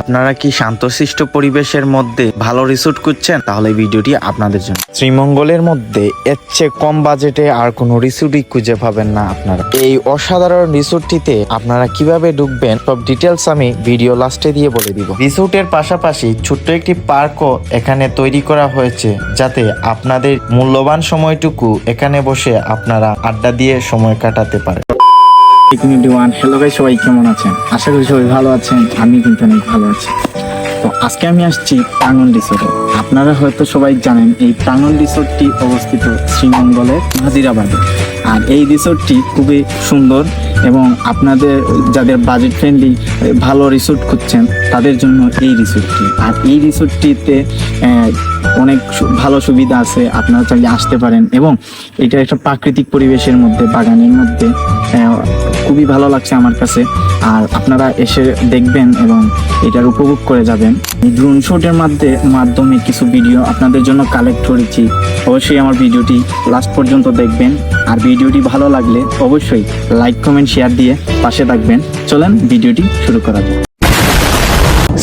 আপনারা কি শান্তশিষ্ট পরিবেশের মধ্যে ভালো রিসোর্ট খুঁজছেন? তাহলে ভিডিওটি আপনাদের জন্য। শ্রীমঙ্গলের মধ্যে এর চেয়ে কম বাজেটে আর কোনো রিসোর্টই খুঁজে পাবেন না আপনারা। এই অসাধারণ রিসোর্টটিতে আপনারা কীভাবে ঢুকবেন, সব ডিটেলস আমি ভিডিও লাস্টে দিয়ে বলে দিব। রিসোর্টের পাশাপাশি ছোট্ট একটি পার্কও এখানে তৈরি করা হয়েছে, যাতে আপনাদের মূল্যবান সময়টুকু এখানে বসে আপনারা আড্ডা দিয়ে সময় কাটাতে পারেন। ওয়ান হ্যালো সবাই কেমন আছেন? আশা করি সবাই ভালো আছেন, আমি কিন্তু অনেক ভালো আছি। তো আজকে আমি আসছি প্রাঙ্গন রিসোর্টে আপনারা হয়তো সবাই জানেন, এই প্রাঙ্গন রিসোর্টটি অবস্থিত শ্রীমঙ্গলের হাজিরাবাদে। আর এই রিসোর্টটি খুবই সুন্দর এবং আপনাদের যাদের বাজেট ফ্রেন্ডলি ভালো রিসোর্ট খুঁজছেন, তাদের জন্য এই রিসোর্টটি আর এই রিসোর্টটিতে অনেক ভালো সুবিধা আছে, আপনারা চাইলে আসতে পারেন। এবং এটা একটা প্রাকৃতিক পরিবেশের মধ্যে, বাগানের মধ্যে খুবই ভালো লাগছে আমার কাছে। আর আপনারা এসে দেখবেন এবং এটার উপভোগ করে যাবেন। ড্রোন শুটের মধ্যে মাধ্যমে কিছু ভিডিও আপনাদের জন্য কালেক্ট করেছি। অবশ্যই আমার ভিডিওটি লাস্ট পর্যন্ত দেখবেন। আর ভিডিওটি ভালো লাগলে অবশ্যই লাইক কমেন্ট শেয়ার দিয়ে পাশে থাকবেন। চলেন ভিডিওটি শুরু করা যাক।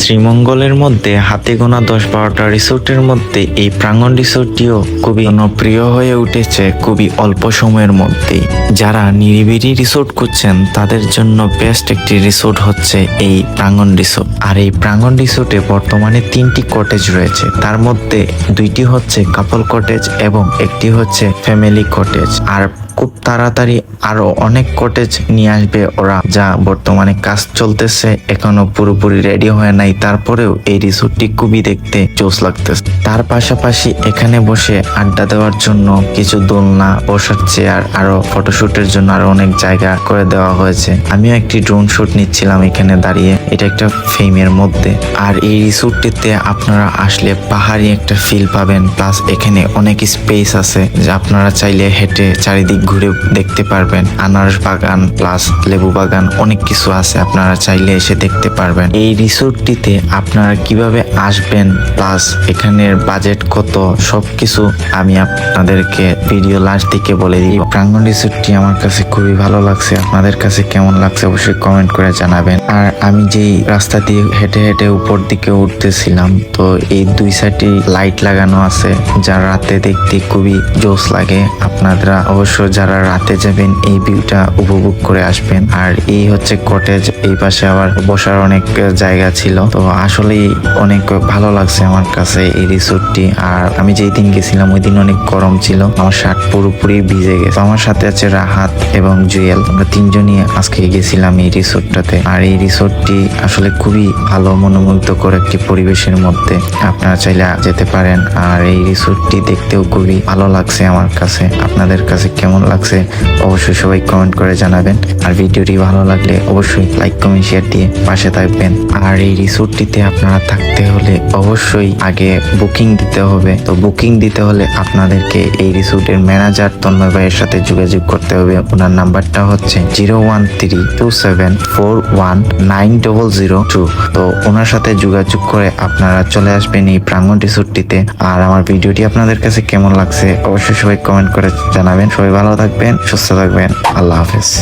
শ্রীমঙ্গলের মধ্যে হাতে গোনা দশ বারোটা রিসোর্টের মধ্যে এই প্রাঙ্গণ রিসোর্টটিও খুবই জনপ্রিয় হয়ে উঠেছে খুবই অল্প সময়ের মধ্যে যারা নিরিবিলি রিসোর্ট খুঁজছেন, তাদের জন্য বেস্ট একটি রিসোর্ট হচ্ছে এই প্রাঙ্গন রিসোর্ট। আর এই প্রাঙ্গন রিসোর্টে বর্তমানে তিনটি কটেজ রয়েছে। তার মধ্যে দুইটি হচ্ছে কাপল কটেজ এবং একটি হচ্ছে ফ্যামিলি কটেজ। আর খুব তাড়াতাড়ি আরও অনেক কটেজ নিয়ে আসবে ওরা, যা বর্তমানে কাজ চলতেছে এখনও পুরোপুরি রেডি হয় নাই। তারপরেও এই রিসোর্টটি খুবই দেখতে জোস লাগতেছে। তার পাশাপাশি এখানে বসে আড্ডা দেওয়ার জন্য কিছু দোলনা, বসার চেয়ার, আরও ফটোশুটের জন্য আরও অনেক জায়গা করে দেওয়া হয়েছে। আমিও একটি ড্রোন শুট নিচ্ছিলাম এখানে দাঁড়িয়ে। এটা একটা ফেমের মধ্যে। আর এই রিসোর্টটিতে আপনারা আসলে পাহাড়ি একটা ফিল পাবেন। প্লাস এখানে অনেক স্পেস আছে যা আপনারা চাইলে হেঁটে চারিদিক ঘুরে দেখতে পারবেন। আনারস বাগান, প্লাস লেবু বাগান অনেক কিছু আছে আপনারা চাইলে এসে দেখতে পারবেন। এই রিসোর্টটিতে আপনারা কীভাবে আসবেন প্লাস এখানের বাজেট কত, সবকিছু আমি আপনাদেরকে ভিডিও লাস্ট দিকে বলে দিই প্রাঙ্গন রিসোর্টটি আমার কাছে খুবই ভালো লাগছে, আপনাদের কাছে কেমন লাগছে অবশ্যই কমেন্ট করে জানাবেন। আর আমি যেই রাস্তা দিয়ে হেঁটে হেঁটে উপর দিকে উঠতেছিলাম, তো এই দুই সাইডে লাইট লাগানো আছে, যা রাতে দেখতে খুবই জোস লাগে। আপনারা অবশ্য যারা রাতে যাবেন, এই ভিউটা উপভোগ করে আসবেন। আর এই হচ্ছে কটেজ এই পাশে আবার বসার অনেক জায়গা ছিল। তো আসলেই অনেক ভালো লাগছে আমার কাছে এই রিসোর্টটি। আর আমি যেই দিন গেছিলাম, ওই দিন অনেক গরম ছিল। আমার শার্ট পুরোপুরি ভিজে গেছে। আমার সাথে আছে রাহাত এবং জুয়েল। আমরা তিনজনই আজকে গেছিলাম এই রিসোর্টটাতে। আর এই রিসোর্টটি আসলে খুবই ভালো, মনোমুগ্ধকর একটি পরিবেশের মধ্যে। আপনারা চাইলে যেতে পারেন। আর এই রিসোর্টটি দেখতেও খুবই ভালো লাগছে আমার কাছে। আপনাদের কাছে কেমন লাগছে অবশ্যই সবাই কমেন্ট করে জানাবেন। আর ভিডিওটি ভালো লাগলে অবশ্যই লাইক, কমেন্ট, শেয়ার দিয়ে পাশে থাকবেন। আর এই রিসোর্টটিতে আপনারা থাকতে হলে অবশ্যই আগে বুকিং দিতে হবে। তো বুকিং দিতে হলে আপনাদেরকে এই রিসোর্টের ম্যানেজার তন্ময় ভাইয়ের সাথে যোগাযোগ করতে হবে। ওনার নাম্বারটা হচ্ছে zero one three two seven four one nine double zero two. তো ওনার সাথে যোগাযোগ করে আপনারা চলে আসবেন এই প্রাঙ্গণ রিসোর্টটিতে। আর আমার ভিডিওটি আপনাদের কাছে কেমন লাগছে অবশ্যই সবাই কমেন্ট করে জানাবেন। সবাই ভালো থাকবেন, সুস্থ থাকবেন। আল্লাহ হাফেজ।